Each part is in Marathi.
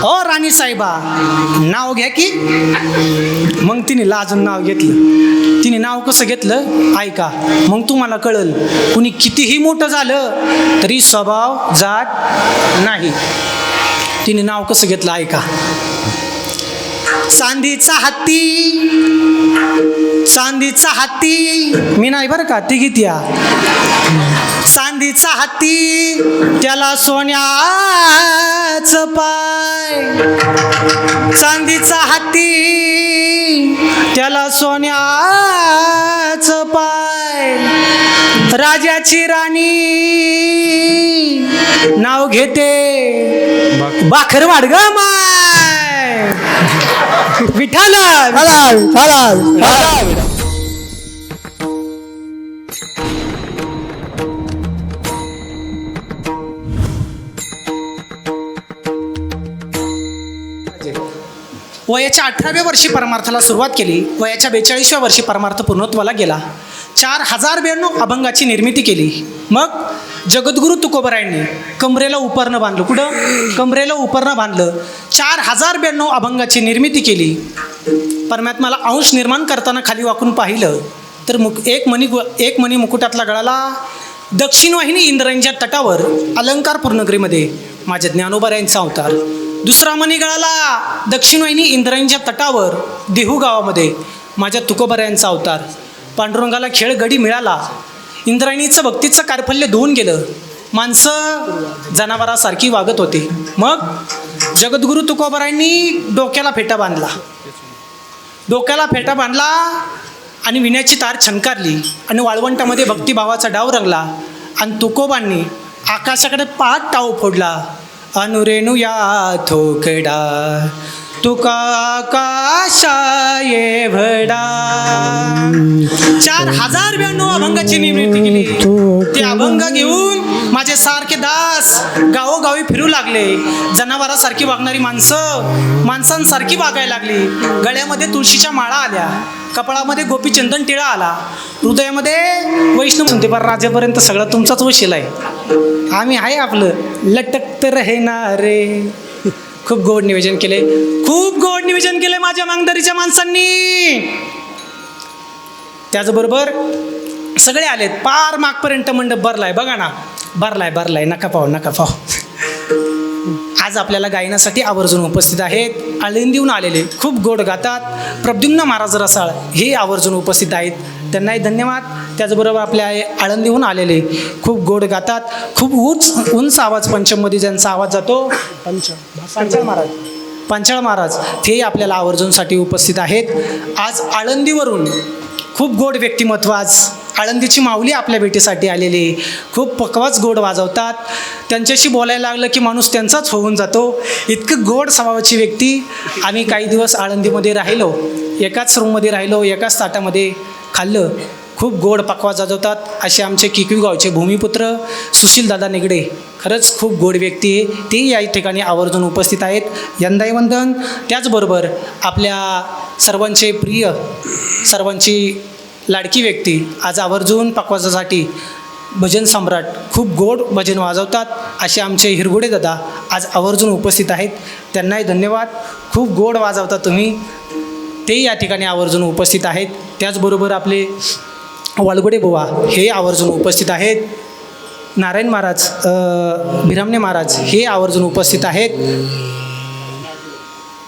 हो राणी साहेबा नाव घ्या की. मग तिने लाजून नाव घेतलं. तिने नाव कसं घेतलं? ऐका मग तुम्हाला कळल कुणी कितीही मोठं झालं तरी स्वभाव जात नाही. तिने नाव कसं घेतलं? ऐका. चांदीचा हत्ती चांदीचा हत्ती. मी नाही बरं का ती गीत या चांदीचा हत्ती त्याला सोन्याच पाय. चांदीचा हत्ती त्याला सोन्याच पाय. राजाची राणी नाव घेते बाखर वाढ ग माय. विठाला वयाच्या अठराव्या वर्षी परमार्थाला सुरुवात केली. वयाच्या बेचाळीसव्या वर्षी परमार्थ पूर्णत्वाला गेला. चार हजार ब्याण्णव अभंगाची निर्मिती केली. मग जगद्गुरु तुकोबरायांनी कमरेला उपरणं बांधलं. कुठं? कमरेला उपरणं बांधलं. चार हजार ब्याण्णव अभंगाची निर्मिती केली. परमात्माला अंश निर्माण करताना खाली वाकून पाहिलं. तर मुक एक मणी एक मणी मुकुटातला गळाला दक्षिणवाहिनी इंद्रांच्या तटावर अलंकार पूर्णगरीमध्ये माझ्या ज्ञानोबरायांचा अवतार. दुसरा मणी गळाला दक्षिण वाहिनी इंद्रायणच्या तटावर देहू गावामध्ये माझ्या तुकोबऱ्यांचा अवतार. पांडुरंगाला खेळ गडी मिळाला. इंद्रायणीचं भक्तीचं कारफल्य धुवून गेलं. माणसं जनावरासारखी वागत होती. मग जगद्गुरू तुकोबरायांनी डोक्याला फेटा बांधला. डोक्याला फेटा बांधला आणि विण्याची तार छनकारली आणि वाळवंटामध्ये भक्तिभावाचा डाव रंगला आणि तुकोबांनी आकाशाकडे पाठ टाव फोडला. अनुरेणू या थोकडा तुका आकाशा भडा. चार हजार ब्याण्णव अभंगाची निर्मिती केली. ते अभंग घेऊन माझे सारखे दास गावोगावी फिरू लागले. जनावरासारखी वागणारी माणसं माणसांसारखी वागायला लागली. गळ्यामध्ये तुळशीच्या माळा आल्या. कपाळामध्ये गोपीचंदन टिळा आला. हृदयामध्ये वैष्णव म्हणते पण राजापर्यंत सगळं तुमचाच वशील आहे. आम्ही आहे आपलं. लटक तर हे ना रे खूप गोड निवेदन केले खूप गोड निवेदन केले माझ्या मांगदरीच्या माणसांनी. त्याचबरोबर सगळे आलेत. पार मागपर्यंत मंडप भरलाय. बघा ना. भरलाय भरलाय. नका पाहू नका पाहू. आज आपल्याला गायनासाठी आवर्जून उपस्थित आहेत. आळंदीहून आलेले खूप गोड गातात. प्रद्युम्न महाराज रसाळ हे आवर्जून उपस्थित आहेत. त्यांनाही धन्यवाद. त्याचबरोबर आपल्या आळंदीहून आलेले खूप गोड गातात. खूप उंच उंच आवाज पंचममध्ये ज्यांचा आवाज जातो. पंच पंचाळ महाराज. पंचाळ महाराज ते आपल्याला आवर्जूनसाठी उपस्थित आहेत. आज आळंदीवरून खूप गोड व्यक्तिमत्व आज आळंदीची माऊली आपल्या भेटीसाठी आलेली खूप पकवाच गोड वाजवतात. त्यांच्याशी बोलायला लागलं की माणूस त्यांचाच होऊन जातो. इतकं गोड स्वभावाची व्यक्ती. आम्ही काही दिवस आळंदीमध्ये राहिलो. एकाच रूममध्ये राहिलो एकाच ताटामध्ये खाल्लं. खूप गोड पकवा वाजवतात असे आमचे किकवी गावचे भूमिपुत्र सुशीलदादा निगडे. खरंच खूप गोड व्यक्ती आहे. ते या ठिकाणी आवर्जून उपस्थित आहेत. यंदाही वंदन. त्याचबरोबर आपल्या सर्वांचे प्रिय सर्वांची लाडकी व्यक्ती. आज आवर्जून पकवाजासाठी भजन सम्राट खूप गोड भजन वाजवतात असे आमचे हिरगुडे दादा आज आवर्जून उपस्थित आहेत. त्यांनाही धन्यवाद. खूप गोड वाजवता तुम्ही. ते या ठिकाणी आवर्जून उपस्थित आहेत. त्याचबरोबर आपले वालगुडे बुवा हे आवर्जून उपस्थित आहेत. नारायण महाराज भिरामणे महाराज हे आवर्जून उपस्थित आहेत.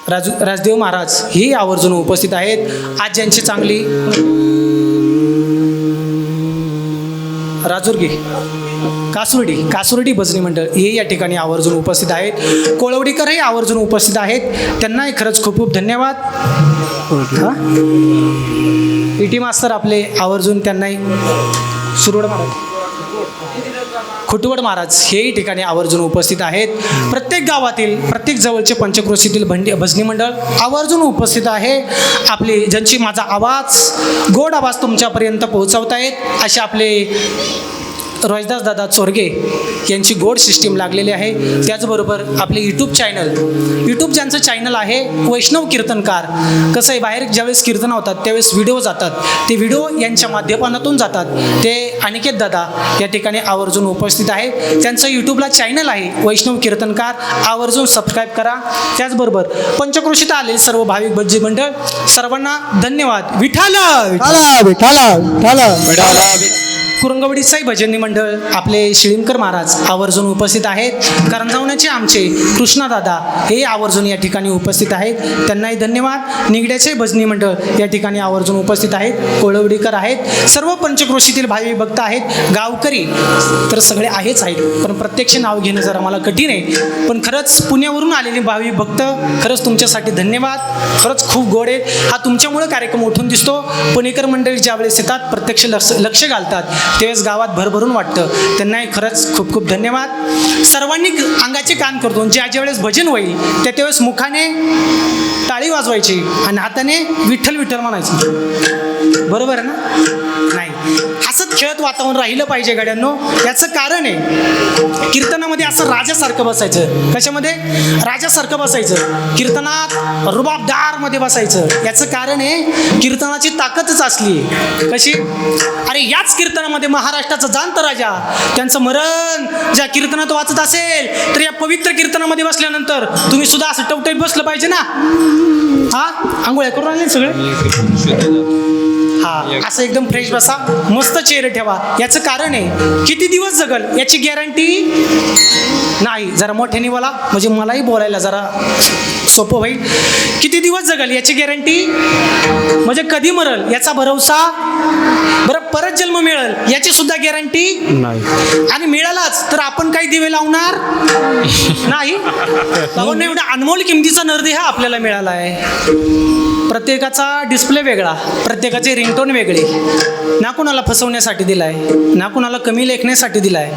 राजू राजदेव महाराज हे आवर्जून उपस्थित आहेत. आज ज्यांची चांगली राजुर्गी कासुर्डी कासुर्डी भजनी मंडळ हे या ठिकाणी आवर्जून उपस्थित आहेत. कोळवडीकरही आवर्जून उपस्थित आहेत. त्यांनाही खरंच खूप खूप धन्यवाद. हा? टी मास्तर आपले आवर्जून त्यांनाही सुरुड मारत खुटवड महाराज हेही ठिकाणी आवर्जून उपस्थित आहेत. प्रत्येक गावातील प्रत्येक जवळचे पंचक्रोशीतील भंडी भजनी मंडळ आवर्जून उपस्थित आहे. आपले ज्यांची माझा आवाज गोड आवाज तुमच्यापर्यंत पोहोचवत आहेत असे आपले रोहिदास दादा चोरगे यांची गोड सिस्टीम लागलेली आहे. त्याचबरोबर आपले यूट्यूब चॅनल यूट्यूब ज्यांचं चॅनल आहे वैष्णव कीर्तनकार. कसं आहे बाहेर ज्यावेळेस कीर्तन होतात त्यावेळेस व्हिडिओ जातात. ते व्हिडिओ यांच्या माध्यमातून जातात. ते अनिकेत दादा या ठिकाणी आवर्जून उपस्थित आहे. त्यांचं यूट्यूबला चॅनल आहे वैष्णव कीर्तनकार. आवर्जून सबस्क्राईब करा. त्याचबरोबर पंचक्रोशीत आलेले सर्व भाविक भज्जी मंडळ सर्वांना धन्यवाद. विठाल विठाला विठाला विठाला कुरंगवडी साई भजनी मंडळ आपले शिळीमकर महाराज आवर्जून उपस्थित आहेत. करंजावण्याचे आमचे कृष्णादादा हे आवर्जून या ठिकाणी उपस्थित आहेत. त्यांनाही धन्यवाद. निगड्याचे भजनी मंडळ या ठिकाणी आवर्जून उपस्थित आहेत. कोळवडीकर आहेत. सर्व पंचक्रोशीतील भावी भक्त आहेत. गावकरी तर सगळे आहेच आहेत. पण प्रत्यक्ष नाव घेणं जरा मला कठीण आहे. पण खरंच पुण्यावरून आलेले भावी भक्त खरंच तुमच्यासाठी धन्यवाद. खरंच खूप गोड आहे. हा तुमच्यामुळे कार्यक्रम उठून दिसतो. पुणेकर मंडळी ज्यावेळेस येतात प्रत्यक्ष लक्ष लक्ष घालतात. त्यावेळेस गावात भरभरून वाटतं. त्यांनाही खरंच खूप खूप धन्यवाद. सर्वांनी अंगाचे कान करतो. ज्या ज्या वेळेस भजन होईल त्या त्यावेळेस मुखाने टाळी वाजवायची आणि हाताने विठ्ठल विठ्ठल म्हणायचं. बरोबर आहे ना? हसत खेळत वातावरण राहिलं पाहिजे गड्यांनो. याचं कारण आहे कीर्तनामध्ये असं राजासारखं बसायचं. कशामध्ये? राजासारखं बसायचं. कीर्तनात रुबाबदारमध्ये बसायचं. याचं कारण आहे कीर्तनाची ताकदच असली. कशी? अरे याच कीर्तनामध्ये महाराष्ट्राचा जाणत राजा त्यांचं मरण ज्या कीर्तनात वाचत असेल तर या पवित्र कीर्तनामध्ये बसल्यानंतर तुम्ही सुद्धा असं टवटवीत बसलं पाहिजे ना? हा? आंघोळ्या करून आले सगळे? हा असं एकदम फ्रेश बसा. मस्त चेहरे ठेवा. याचं कारण आहे किती दिवस जगल? याची गॅरंटी नाही जरा मोठ्याने बोला. म्हणजे मलाही बोलायला जरा सोपं होईल. किती दिवस जगल याची गॅरंटी म्हणजे कधी मरल? याचा भरवसा बरं परत जन्म मिळेल याची सुद्धा गॅरंटी नाही. आणि मिळालाच तर आपण काही दिवे लावणार? नाही. भावांनो, एवढा अनमोल किमतीचा नरदेह आपल्याला मिळाला आहे प्रत्येकाचा डिस्प्ले वेगळा प्रत्येकाचे रिंगटोन वेगळे. ना कुणाला फसवण्यासाठी दिला आहे ना कुणाला कमी लेखण्यासाठी दिलाय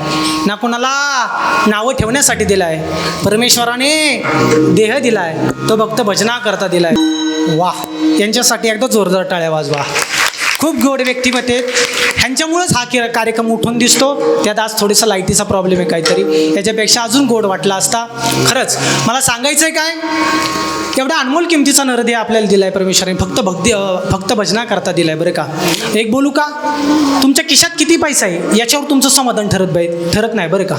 ना कुणाला नावं ठेवण्यासाठी दिलाय. परमेश्वराने देह दिला आहे तो भक्त भजना करता दिलाय. वाह यांच्यासाठी एकदा जोरदार टाळ्या वाजवा. खूप गोड व्यक्तिमत्व आहेत. ह्यांच्यामुळंच हा कि कार्यक्रम उठून दिसतो. त्यात आज थोडीसा लाईटीचा प्रॉब्लेम आहे काहीतरी. याच्यापेक्षा अजून गोड वाटला असता. खरंच मला सांगायचं आहे काय? एवढा अनमोल किमतीचा नरदेह आपल्याला दिलाय परमेश्वराने. फक्त भक्ती फक्त भजना करता दिलाय बरं का? एक बोलू का? तुमच्या खिशात किती पैसा आहे? याच्यावर तुमचं समाधान ठरत बाई ठरत नाही बरं का?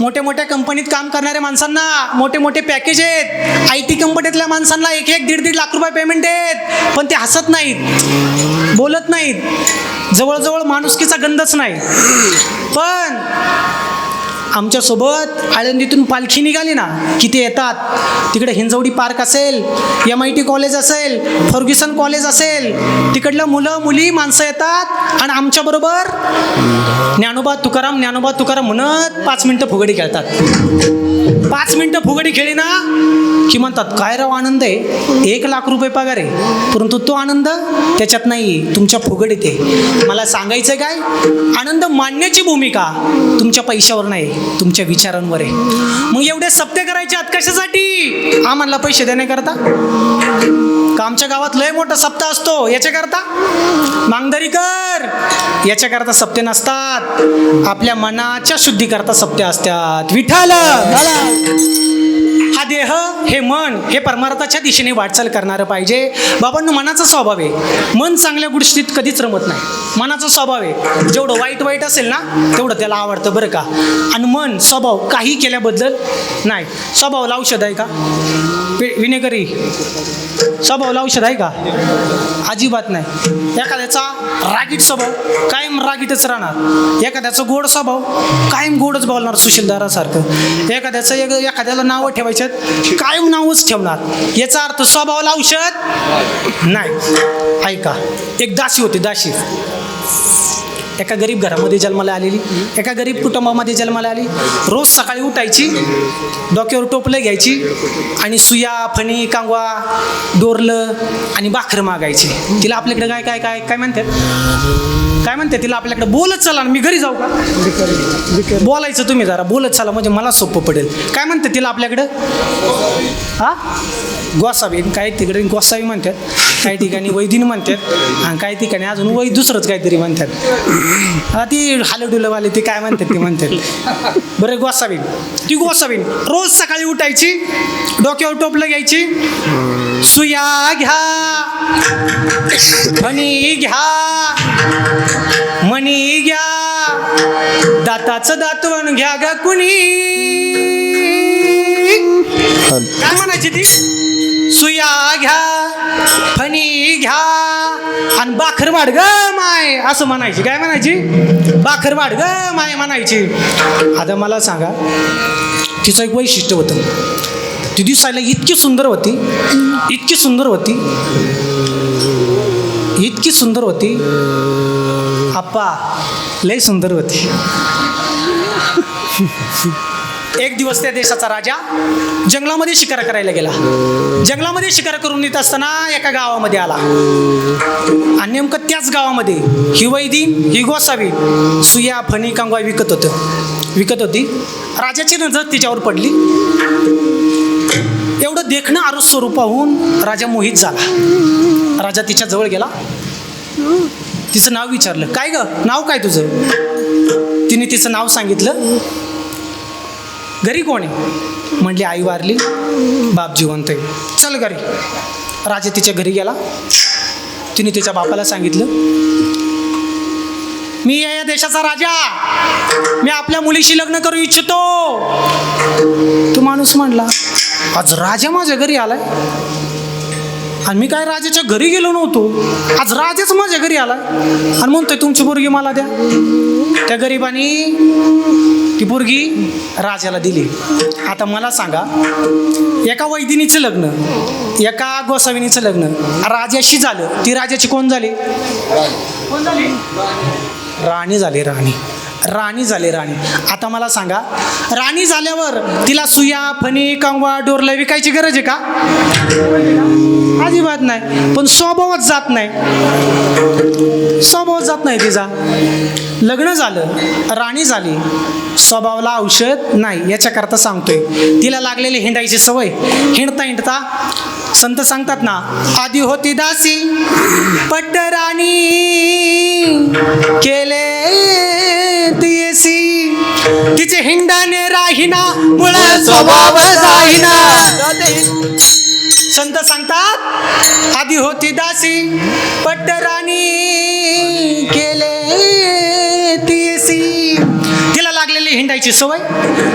मोठ्या मोठ्या कंपनीत काम करणाऱ्या माणसांना मोठे मोठे पॅकेज आहेत. आय टी कंपनीतल्या माणसांना एक एक दीड दीड लाख रुपये पेमेंट आहेत पण ते हसत नाहीत बोलत नाहीत. जवळजवळ माणुसकीचा गंधच नाही. पण आमच्यासोबत आळंदीतून पालखी निघाली ना की ते येतात. तिकडे हिंजवडी पार्क असेल एम आय टी कॉलेज असेल फर्ग्युसन कॉलेज असेल तिकडलं मुलं मुली माणसं येतात आणि आमच्याबरोबर ज्ञानोबा तुकाराम ज्ञानोबा तुकाराम म्हणत पाच मिनटं फुगडी खेळतात. पाच मिनटं फुगडी खेळी ना की म्हणतात काय राव आनंद आहे? एक लाख रुपये पगार आहे. परंतु तो आनंद त्याच्यात नाही तुमच्या फुगडीत आहे. मला सांगायचं काय? आनंद मांडण्याची भूमिका तुमच्या पैशावर नाही तुमच्या विचारांवर आहे. मग एवढे सप्ते करायचे आहेत कशासाठी? आम्हाला पैसे देण्याकरता का आमच्या गावात लय मोठा सप्ता असतो? याच्याकरता? मांगदरी कर. याच्याकरता सप्ते नसतात. आपल्या मनाच्या शुद्धीकरता सप्ते असतात. Vitthal Thank you. हा देह हे मन हे परमार्थाच्या दिशेने वाटचाल करणारं पाहिजे. बाबांनो मनाचा स्वभाव आहे. मन चांगल्या गोष्टीत कधीच रमत नाही. मनाचा स्वभाव आहे. जेवढं वाईट वाईट असेल ना तेवढं त्याला आवडतं बरं का. आणि मन स्वभाव काही केल्याबद्दल नाही. स्वभावाला औषध आहे का? वि- विनेगरी. स्वभावला औषध आहे का? अजिबात नाही. एखाद्याचा रागीट स्वभाव कायम रागीटच राहणार. एखाद्याचा गोड स्वभाव कायम गोडच बोलणार सुशीलदारासारखं. एखाद्याचं एक एखाद्याला नावं औषध कायम नावच ठेवणार. याचा अर्थ स्वभावाला औषध नाही. ऐका एक दासी होती दाशी एका गरीब घरामध्ये जन्माला आलेली एका गरीब कुटुंबामध्ये जन्माला आली. रोज सकाळी उठायची डोक्यावर टोपलं घ्यायची आणि सुया फणी कांगवा डोरलं आणि बाखर मागायची. तिला आपल्याकडे काय काय काय काय म्हणतात? काय म्हणते तिला आपल्याकडे बोलत चला ना मी घरी जाऊ का? बोलायचं तुम्ही जरा बोलत चला म्हणजे मला सोपं पडेल. काय म्हणते तिला आपल्याकडं? हा? गोसावी काही तिकडे गोसावी म्हणतात काही ठिकाणी वैदिन म्हणतात आणि काही ठिकाणी अजून वै दुसरंच काहीतरी म्हणतात. ती हालवडुलवाले ते काय म्हणतात ती म्हणतात. बरं गोसावीन ती गोसावीन रोज सकाळी उठायची डोक्यावर टोपलं घ्यायची सुया घ्या. मणी घ्या. म्हणी घ्या. दाताचं दातवण घ्या ग कुणी. काय म्हणायची ती? सुया घ्या फणी घ्या. आणि बाखर वाढ ग माय असं म्हणायची. काय म्हणायची? बाखर वाढ ग माय म्हणायची. आता मला सांगा तिचं एक वैशिष्ट्य होतं. ती दिसायला इतकी सुंदर होती इतकी सुंदर होती. इतकी सुंदर होती. आप्पा लय सुंदर होती. एक दिवस त्या देशाचा राजा जंगलामध्ये शिकार करायला गेला. जंगलामध्ये शिकार करून येत असताना एका गावामध्ये आला. आणि नेमकं त्याच गावामध्ये ही वैदीन ही गोसावी सुया फणी कांगवा विकत होतं. विकत होती. राजाची नजर तिच्यावर पडली. एवढं देखणं आरुस स्वरूपाहून राजा मोहित झाला. राजा तिच्या जवळ गेला. तिचं नाव विचारलं. काय ग? नाव काय तुझं? तिने तिचं नाव सांगितलं. घरी कोण आहे? म्हणली आई वारली. बाप जिवंत आहे. चल घरी. राजा तिच्या घरी गेला. तिने तिच्या बापाला सांगितलं मी या या देशाचा राजा. मी आपल्या मुलीशी लग्न करू इच्छितो. तो माणूस म्हणला आज राजा माझ्या घरी आलाय. आणि मी काय राजाच्या घरी गेलो नव्हतो. आज राजाच माझ्या घरी आलाय आणि म्हणतोय तुमची पोरगी मला द्या. त्या गरिबानी ती पोरगी राजाला दिली. आता मला सांगा एका वैदिनीचं लग्न एका गोसाविनीचं लग्न राजाशी झालं. ती राजाची कोण झाली? राणी झाली राणी. राणी झाली राणी. आता मला सांगा राणी झाल्यावर तिला सुया फणी कंगवा डोरला विकायची गरज आहे का? अजिबात नाही. पण स्वभावच जात नाही. स्वभावच जात नाही तिचा. लग्न झालं राणी झाली. स्वभावला औषध नाही याच्याकरता सांगतोय. तिला लागलेली हिंडायची सवय. हिंडता हिंडता संत सांगतात ना आधी होती दासी पट्ट राणी केले. तियसी तिचे हिंडाने राहिना मुळा स्वभाव जाईना. संत सांगतात आधी होती दासी पट्ट राणी केले तिला लागलेली हिंडायची सवय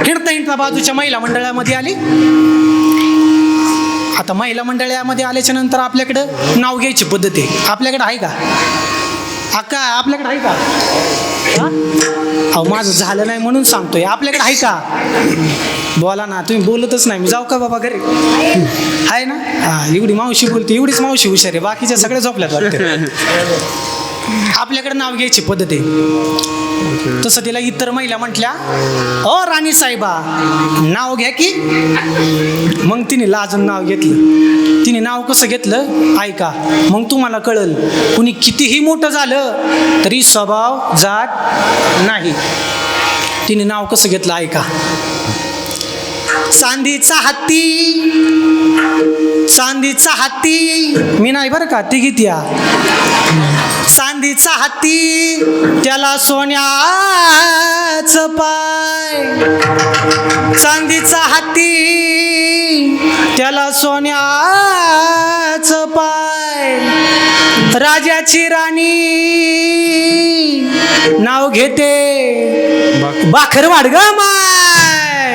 हिंडता हिंडता बाजूच्या महिला मंडळामध्ये आली. आता महिला मंडळामध्ये आल्याच्यानंतर आपल्याकडं नाव घ्यायची पद्धत आपल्याकडं आहे का? अक्का आपल्याकडे आहे का? अहो माझं झालं नाही म्हणून सांगतोय. आपल्याकडे आहे का? बोला ना तुम्ही बोलतच नाही. मी जाऊ का बाबा घरी? आहे ना? हा एवढी मावशी बोलते एवढीच मावशी हुशार आहे. बाकीच्या सगळ्या झोपल्यात वाटतं. आपल्याकडे नाव घ्यायची पद्धत आहे. तसं तिला इतर महिला म्हटल्या अ राणी साहेबा नाव घ्या की. मग तिने लाजून नाव घेतलं. तिने नाव कसं घेतलं? ऐका मग तुम्हाला कळल कुणी कितीही मोठं झालं तरी स्वभाव जात नाही. तिने नाव कसं घेतलं? ऐका. चांदीचा हत्ती चांदीचा हत्ती. मी नाही बरं का ती गीत या चांदीचा हाती त्याला सोन्याच पाय. चांदीचा हाती त्याला सोन्याच पाय. राजाची राणी नाव घेते बाखरवाड ग माय.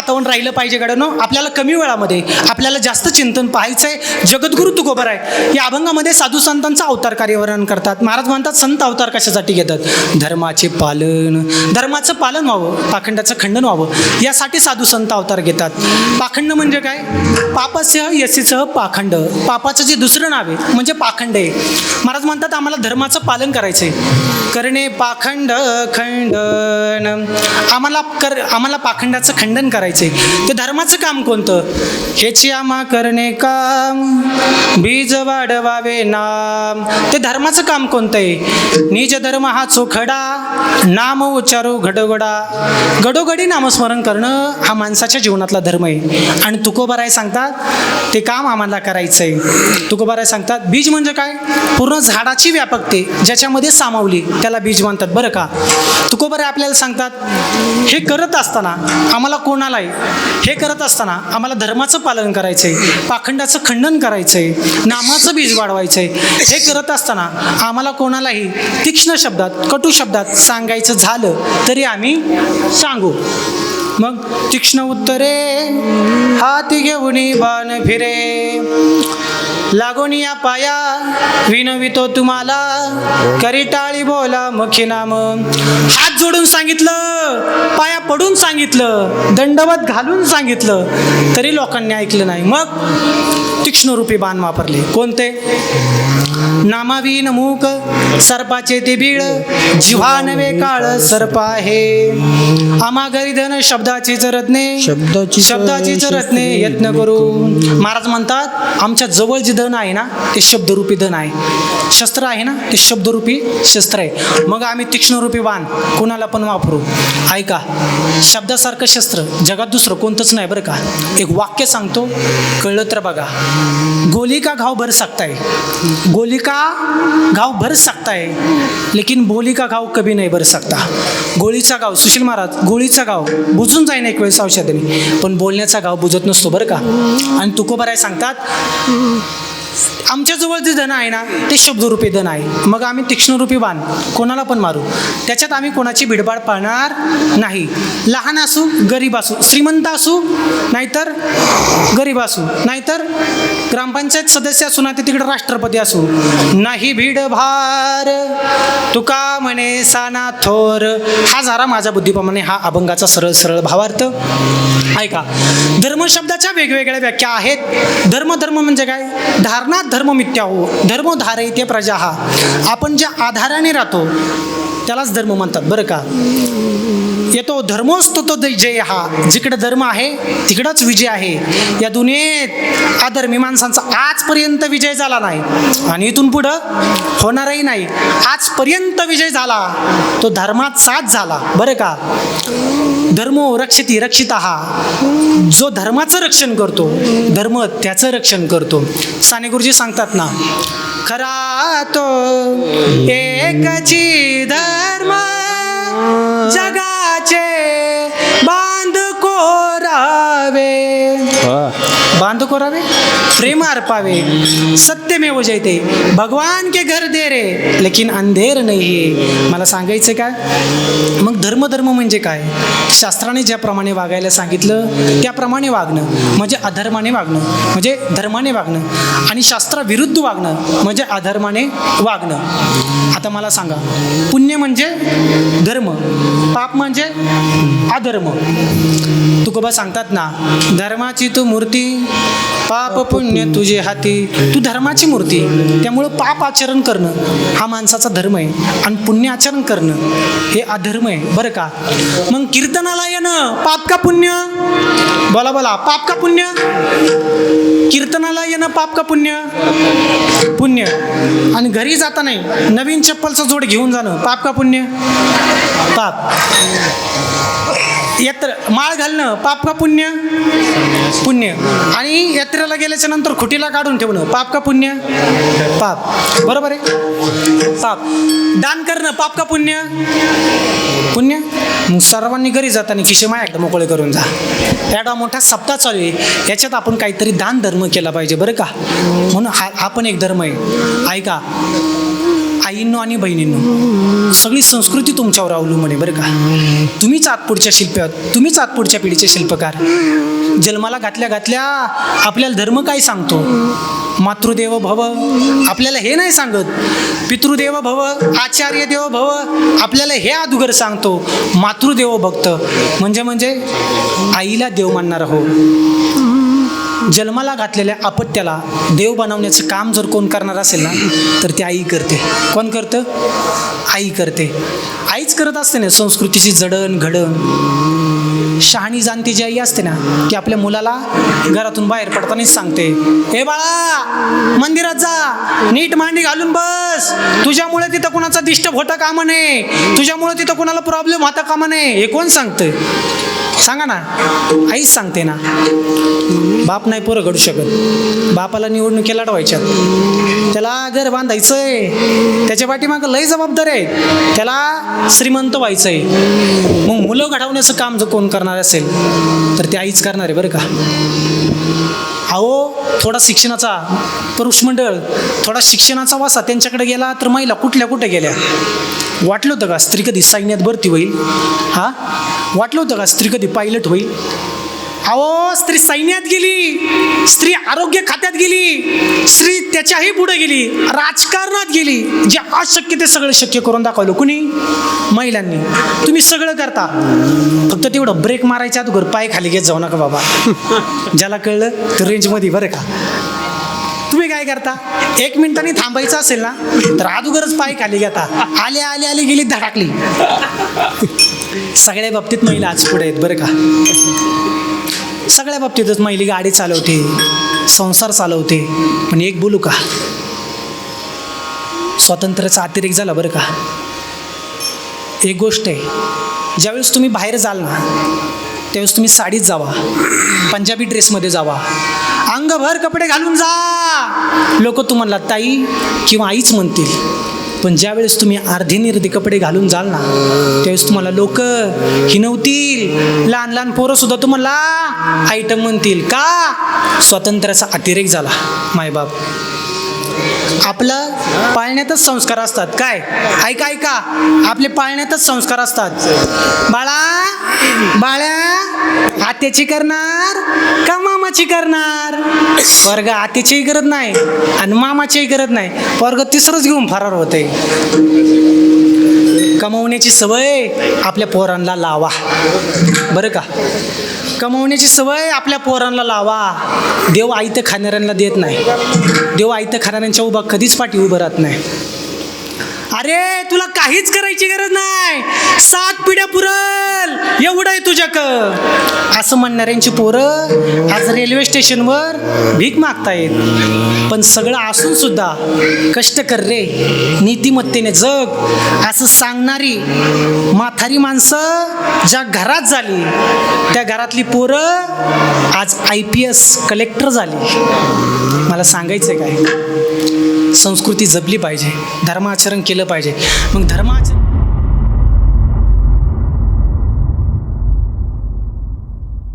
वातावरण राहिलं पाहिजे गाड्यानो. आपल्याला कमी वेळामध्ये आपल्याला जास्त चिंतन पाहायचं आहे जगद्गुरु तुकोबर आहे या अभंगामध्ये साधू संतांचा अवतार कार्यवर्णन करतात. महाराज म्हणतात संत अवतार कशासाठी घेतात? धर्माचे पालन. धर्माचं पालन व्हावं. पाखंडाचं खंडन व्हावं. यासाठी साधू संत अवतार घेतात. पाखंड म्हणजे काय? पापासह यशीसह पाखंड. पापाचं जे दुसरं नाव आहे म्हणजे पाखंड आहे. महाराज म्हणतात आम्हाला धर्माचं पालन करायचं आहे करणे पाखंड खंडन. आम्हाला कर आम्हाला पाखंडाचं खंडन करायचं करायचे. ते धर्माचं काम कोणतं? हेची आम्हा करणे काम. बीज वाढवावे नाम. ते धर्माचं काम कोणतं आहे? निज धर्म हा चोखडा नाम उच्चारो घडोगडा घडोघडी नामस्मरण करणं हा माणसाच्या जीवनातला धर्म आहे. आणि तुकोबाराय सांगतात ते काम आम्हाला करायचं आहे. तुकोबाराय सांगतात बीज म्हणजे काय? पूर्ण झाडाची व्यापकते ज्याच्यामध्ये सामावली त्याला बीज म्हणतात. बरं का? तुकोबाराय आपल्याला सांगतात हे करत असताना आम्हाला कोणाला काय हे करत असताना आम्हाला धर्माचं पालन करायचं आहे पाखंडाचं खंडन करायचं आहे नामाचं बीज वाढवायचं आहे हे करत असताना आम्हाला कोणालाही तीक्ष्ण शब्दात कटू शब्दात सांगायचं झालं तरी आम्ही सांगू. मग तीक्ष्ण उत्तरे हाती घेऊन बाण फिरे. लागून या पाया विनवितो तुम्हाला. करी टाळी बोला मुखी नाम. हात जोडून सांगितलं पाया पडून सांगितलं दंडवत घालून सांगितलं तरी लोकांनी ऐकलं नाही. मग तीक्ष्ण रूपी बाण वापरले. कोणते? नामावीन मूक सर्पाचे ते बीळ जिव्हा नवे काळ सर्प आहे. आम्हा धन शब्दाची रत्ने शब्दाची शब्दाची रत्ने यत्न करू. महाराज म्हणतात आमच्या जवळ जे धन आहे ना ते शब्दरूपी धन आहे. शस्त्र आहे ना ते शब्दरूपी शस्त्र आहे. मग आम्ही तीक्ष्णरूपी बाण कोणाला पण वापरू? ऐका शब्दासारखं शस्त्र जगात दुसरं कोणतंच नाही बरं का? एक वाक्य सांगतो कळलं तर बघा. गोली का घाव भर सकता है गोली का घाव भर सकता है लेकिन बोली का घाव कभी नाही भर सकता गोळीचा गाव सुशील महाराज गोळीचा गाव बुजून जाईन एक वेळेस औषधाने. पण बोलण्याचा गाव बुजत नसतो बरं का? आणि तुकोबराय सांगतात Peace. आमच्याजवळ जे धन आहे ना ते शब्दरूपी धन आहे. मग आम्ही तीक्ष्णरूपी बाण कोणाला पण मारू. त्याच्यात आम्ही कोणाची भिडभाड पाळणार नाही. लहान असू गरीब असू श्रीमंत असू नाहीतर गरीब असू नाहीतर ग्रामपंचायत सदस्य असू ना ते तिकडे राष्ट्रपती असू. नाही भीड भार तुका म्हणे साना थोर. हा झाला माझ्या बुद्धीप्रमाणे हा अभंगाचा सरळ सरळ भावार्थ. ऐका. धर्म शब्दाच्या वेगवेगळ्या व्याख्या आहेत. धर्म धर्म म्हणजे काय? धारणा धर्म मिथ्या हो धर्म धारयते प्रजा. हा आपण ज्या आधाराने राहतो त्यालाच धर्म म्हणतात बरं का? येतो धर्मोस्तो तो जय. हा जिकडे धर्म आहे तिकडंच विजय आहे. या दुनियेत अधर्मी माणसांचा आजपर्यंत विजय झाला नाही. आणि इथून पुढं होणारही नाही. आजपर्यंत विजय झाला तो धर्मात साथ झाला बरं का? धर्मो रक्षिती रक्षिता. हा जो धर्माचं रक्षण करतो धर्म त्याचं रक्षण करतो. साने गुरुजी सांगतात ना खरा तो एकची धर्म जगाचे बांध कोरावे बांध कोरावे? प्रेम अर्पावे. सत्यमेव जयते. भगवान के घर दे रे लेकिन अंधेर नाही मला सांगायचं काय मग धर्म धर्म म्हणजे काय? शास्त्राने ज्याप्रमाणे वागायला सांगितलं त्याप्रमाणे वागणं. म्हणजे अधर्माने वागणं. म्हणजे धर्माने वागणं. आणि शास्त्राविरुद्ध वागणं. म्हणजे अधर्माने वागणं. आता मला सांगा पुण्य म्हणजे धर्म. पाप म्हणजे अधर्म. तुकोबा सांगतात ना धर्माची तू मूर्ती पाप पुण्य तुझे हाती. तू धर्माची मूर्ती. त्यामुळं पाप आचरण करणं हा माणसाचा धर्म आहे. आणि पुण्य आचरण करणं हे अधर्म आहे. बरं का? मग कीर्तनाला येणं पाप का पुण्य? बोला बोला. पाप का पुण्य? कीर्तनाला येणं पाप का पुण्य? पुण्य. आणि घरी जाता नाही नवीन चप्पलचं जोड घेऊन जाणं पाप का पुण्य? पाप. यत्र माळ घालणं पाप का पुण्य? पुण्य. आणि यात्रेला गेल्याच्यानंतर खुटीला काढून ठेवणं पाप का पुण्य? पाप. बरोबर आहे? पाप. दान करणं पाप का पुण्य? पुण्य? मग सर्वांनी घरी जाताना खिशे माया एकदा मोकळे करून जा. एवढा मोठा सप्ताह चालू आहे. याच्यात आपण काहीतरी दान धर्म केला पाहिजे बरं का? म्हणून हा हा एक धर्म आहे. ऐका. आईंनो आणि बहिणींनो सगळी संस्कृती तुमच्यावर अवलंबून आहे बरं का. तुम्हीच आतपुढच्या शिल्प तुम्हीच आतपुढच्या पिढीचे शिल्पकार. जन्माला घातल्या घातल्या आपल्याला धर्म काय सांगतो? मातृदेव भव आपल्याला हे नाही सांगत. पितृदेव भव आचार्य देव भव आपल्याला हे अदुगर सांगतो. मातृदेव भक्त म्हणजे म्हणजे आईला देव मानणार हो. जन्माला घातलेल्या अपत्याला देव बनवण्याचं काम जर कोण करणार असेल ना तर ती आई करते. कोण करतं? आई करते. आईच करत असते ना संस्कृतीची जडण घडण. शहाणी जाणती जी आई असते ना ती आपल्या मुलाला घरातून बाहेर पडतानाच सांगते. हे बाळा मंदिरात जा. नीट मांडी घालून बस. तुझ्यामुळे तिथं कुणाचा डिस्टर्ब होता कामा नये. तुझ्यामुळे तिथं कुणाला प्रॉब्लेम होता कामा नये. हे कोण सांगतंय? सांगा ना. आईच सांगते ना. बाप नाही पोरं घडू शकत. बापाला निवडणुकीला लढवायच्यात. त्याला घर बांधायचंय. त्याच्या पाठीमागं लय जबाबदार आहे. त्याला श्रीमंत व्हायचंय. मग मुलं घडवण्याचं काम जर कोण करणार असेल तर ते आईच करणार आहे बरं का? अहो थोडा शिक्षणाचा पुरुष मंडळ थोडा शिक्षणाचा वासा त्यांच्याकडे गेला तर महिला कुठल्या कुठे गेल्या? वाटलं होतं का स्त्री कधी सैन्यात भरती होईल? हा? वाटलं होतं का स्त्री कधी पायलट होईल? अहो स्त्री सैन्यात गेली. स्त्री आरोग्य खात्यात गेली. स्त्री त्याच्याही पुढे गेली. राजकारणात गेली. जे अशक्य ते सगळं शक्य करून दाखवलं. कुणी? महिलांनी. तुम्ही सगळं करता. फक्त तेवढं ब्रेक मारायच्या अगोदर पाय खाली घेत जाऊ नका बाबा. ज्याला कळलं तर रेंजमध्ये बरं का. तुम्ही काय करता? एक मिनिटांनी थांबायचं असेल ना तर अगोदरच पाय खाली घेता. आले आले आले गेली धडाकली. सगळ्या बाबतीत महिला आज पुढे आहेत बरं का. सगळ्या बाबतीतच महिली गाडी चालवते संसार चालवते. पण एक बोलू का? स्वातंत्र्याचा अतिरेक झाला बरं का? एक गोष्ट आहे ज्यावेळेस तुम्ही बाहेर जाल ना त्यावेळेस तुम्ही साडीत जावा. पंजाबी ड्रेसमध्ये जावा. अंगभर कपडे घालून जा. लोक तुम्हाला ताई किंवा आईच म्हणतील. पण ज्यावेळेस तुम्ही अर्धे निर्धे कपडे घालून जाल ना त्यावेळेस तुम्हाला लोक हिनवतील लहान लहान पोरं सुद्धा तुम्हाला आयटम म्हणतील. का? स्वातंत्र्याचा अतिरेक झाला मायबाप. आपलं पाळण्यातच संस्कार असतात. काय? ऐका ऐका. आपले पाळण्यातच संस्कार असतात. बाळा बाळ्या आत्याची करणार का मामाची करणार? वर्ग आत्याचीही गरज नाही आणि मामाचीही गरज नाही. वर्ग तिसरंच घेऊन फरार होते कमवण्याची सवय आपल्या पोरांना लावा. बरं का? कमवण्याची सवय आपल्या पोरांना लावा. देव आयतं खाणाऱ्यांना देत नाही. देव आयतं खाणाऱ्यांच्या उभा कधीच पाठी उभं राहत नाही. अरे तुला काहीच करायची गरज नाही. सात पिढ्या पुरल. एवढं आहे तुझ्याक. असं म्हणणाऱ्यांची पोरं आज रेल्वे स्टेशनवर भीक मागतायत. पण सगळं असून सुद्धा कष्ट कर रे. नीतिमत्तेने जग. असं सांगणारी माथारी माणसं ज्या घरात झाली त्या घरातली पोरं आज आय पी एस कलेक्टर झाली. मला सांगायचं काय? संस्कृती जपली पाहिजे. धर्माचरण केलं पाहिजे. मग धर्माचरण